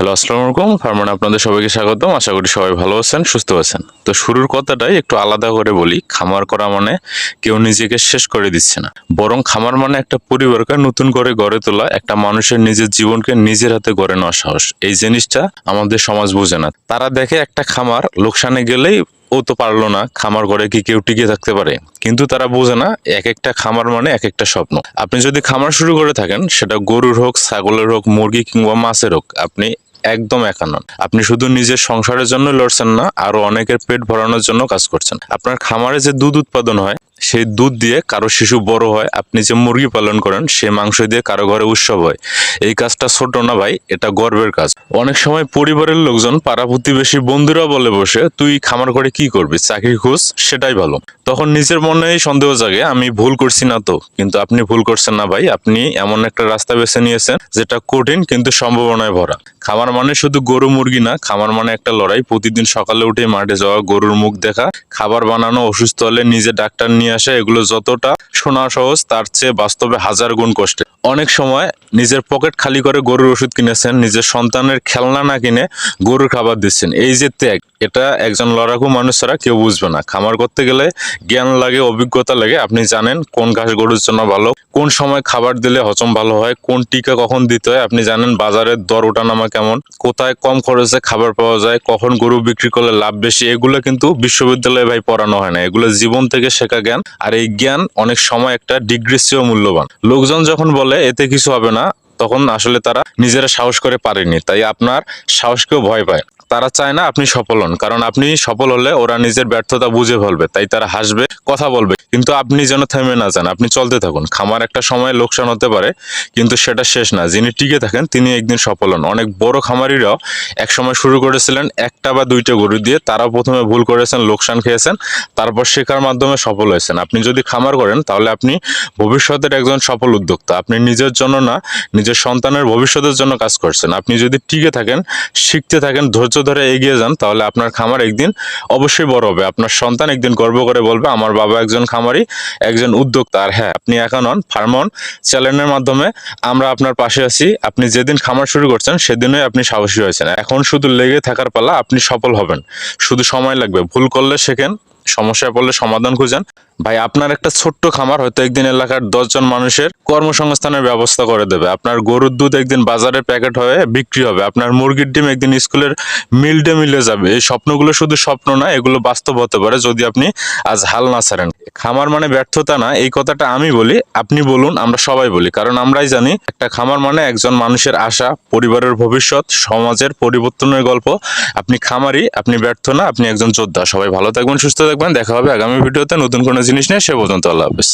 Hello, আসসালামু আলাইকুম। ফার্মান আপনাদের সবাইকে স্বাগতম। আশা করি সবাই ভালো আছেন, সুস্থ আছেন। তো শুরুর কথাটাই একটু আলাদা করে বলি। খামার করা মানে কেউ নিজেকে শেষ করে দিচ্ছে না। বরং খামার মানে একটা পরিবারকে নতুন করে গড়ে তোলা, একটা মানুষের নিজের জীবনকে নিজের হাতে গড়ে নেওয়া সাহস। এই জিনিসটা আমাদের সমাজ বোঝে না। তারা দেখে একটা খামার লোকসানে গেলেই ও তো পারল না, খামার করে কি কেউ টিকে থাকতে পারে? কিন্তু তারা বোঝে না এক একটা খামার মানে এক একটা স্বপ্ন। আপনি যদি খামার শুরু করে থাকেন, সেটা গরুর হোক, ছাগলের হোক, মুরগি কিংবা মাছের হোক, আপনি একদম একা নন। আপনি শুধু নিজের সংসারের জন্য লড়ছেন না, আরও অনেকের পেট ভরানোর জন্য কাজ করছেন। আপনার খামারে যে দুধ উৎপাদন হয় সেই দুধ দিয়ে কারও শিশু বড় হয়, আপনি যে মুরগি পালন করেন, সে মাংস দিয়ে কারও ঘরে উৎসব হয়। এই কাজটা ছোট না ভাই, এটা গর্বের কাজ। অনেক সময় পরিবারের লোকজন পাড়া প্রতিবেশী বন্ধুরা বলে বসে, তুই খামার করে কি করবি? চাকরি খোঁজ? সেটাই ভালো। তখন নিজের মনেই সন্দেহ জাগে, আমি ভুল করছি না তো? কিন্তু আপনি ভুল করছেন না ভাই, আপনি এমন একটা রাস্তা বেছে নিয়েছেন, যেটা কঠিন কিন্তু সম্ভাবনায় ভরা। খামার মানে শুধু গরু মুরগি না, খামার মানে একটা লড়াই। প্রতিদিন সকালে উঠে মাঠে যাওয়া, গরুর মুখ দেখা, খাবার বানানো, অসুস্থ হলে নিজে ডাক্তার নিয়ে আসা, এগুলো যতটা শোনা সহজ, তার চেয়ে বাস্তবে হাজার গুণ কষ্টে অনেক সময় নিজের পকেট খালি করে গরুর ওষুধ কিনেছেন, নিজের সন্তানের খেলনা না কিনে গরুর খাবার দিচ্ছেন। এই যে ত্যাগ, এটা একজন লড়াকু মানুষ ছাড়া কেউ বুঝবে না। খামার করতে গেলে জ্ঞান লাগে, অভিজ্ঞতা লাগে। আপনি জানেন কোন ঘাস গরুর জন্য ভালো কোন সময় খাবার দিলে হজম ভালো হয়, কোন টিকা কখন দিতে হয়, আপনি জানেন বাজারের দর ওঠানামা কেমন, কোথায় কম খরচে খাবার পাওয়া যায়, কখন গরু বিক্রি করলে লাভ বেশি, এগুলো কিন্তু বিশ্ববিদ্যালয়ে ভাই পড়ানো হয় না। এগুলো জীবন থেকে শেখা জ্ঞান, আর এই জ্ঞান অনেক সময় একটা ডিগ্রির চেয়েও মূল্যবান। লোকজন যখন বলে, এতে কিছু হবে না, তখন আসলে তারা নিজেরা সাহস করে পারেনি, তাই আপনার সাহসকেও ভয় পায়। তারা চায় না আপনি সফল হন, কারণ আপনি সফল হলে ওরা নিজের ব্যর্থতা বুঝে ফেলবে, তাই তারা হাসবে, কথা বলবে। কিন্তু আপনি যেন থেমে না যান, আপনি চলতে থাকুন। খামার একটা সময় লোকসান হতে পারে, কিন্তু সেটা শেষ না। যিনি টিকে থাকেন, তিনি একদিন সফল হন। অনেক বড় খামারিরাও এক সময় শুরু করেছিলেন একটা বা দুইটা গরু দিয়ে। তারা প্রথমে ভুল করেছেন, লোকসান খেয়েছেন, তারপর শেখার মাধ্যমে সফল হয়েছেন। আপনি যদি খামার করেন, তাহলে আপনি ভবিষ্যতের একজন সফল উদ্যোক্তা। আপনি নিজের জন্য না, নিজের সন্তানের ভবিষ্যতের জন্য কাজ করছেন। আপনি যদি টিকে থাকেন, শিখতে থাকেন, ধৈর্য ধরে এগিয়ে যান, তাহলে আপনার খামার একদিন অবশ্যই বড় হবে। আপনার সন্তান একদিন গর্ব করে বলবে, আমার বাবা একজন খামারি একজন উদ্যোক্তা। আর হ্যাঁ আপনি এখন হন ফার্মন চ্যানেলের মাধ্যমে আমরা আপনার পাশে আছি। আপনি যেদিন খামার শুরু করছেন, সেদিনই আপনি সাহসী হয়েছেন। এখন শুধু লেগে থাকার পালা আপনি সফল হবেন। শুধু সময় লাগবে। ভুল করলে শেখেন সমস্যায় পড়লে সমাধান খুঁজেন। ভাই, আপনার একটা ছোট্ট খামার হয়তো একদিন এলাকার দশজন মানুষের কর্মসংস্থানের ব্যবস্থা করে দেবে। আপনার গরুর দুধ একদিন বাজারে প্যাকেট হয়ে বিক্রি হবে। আপনার মুরগির ডিম একদিন স্কুলের মিল ডে মিলে যাবে। এই স্বপ্নগুলো শুধু স্বপ্ন না, এগুলো বাস্তব হতে পারে যদি আপনি আজ হাল না ছাড়েন। খামার মানে ব্যর্থতা না, এই কথাটা আমি বলি, আপনি বলুন, আমরা সবাই বলি। কারণ আমরাই জানি, একটা খামার মানে একজন মানুষের আশা, পরিবারের ভবিষ্যৎ, সমাজের পরিবর্তনের গল্প। আপনি খামারি, আপনি ব্যর্থ না, আপনি একজন যোদ্ধা। সবাই ভালো থাকবেন, সুস্থ থাকবেন দেখা হবে আগামী ভিডিওতে। নতুন কোনো জিনিস নিয়ে সে পর্যন্ত আল্লাহ হাফেজ।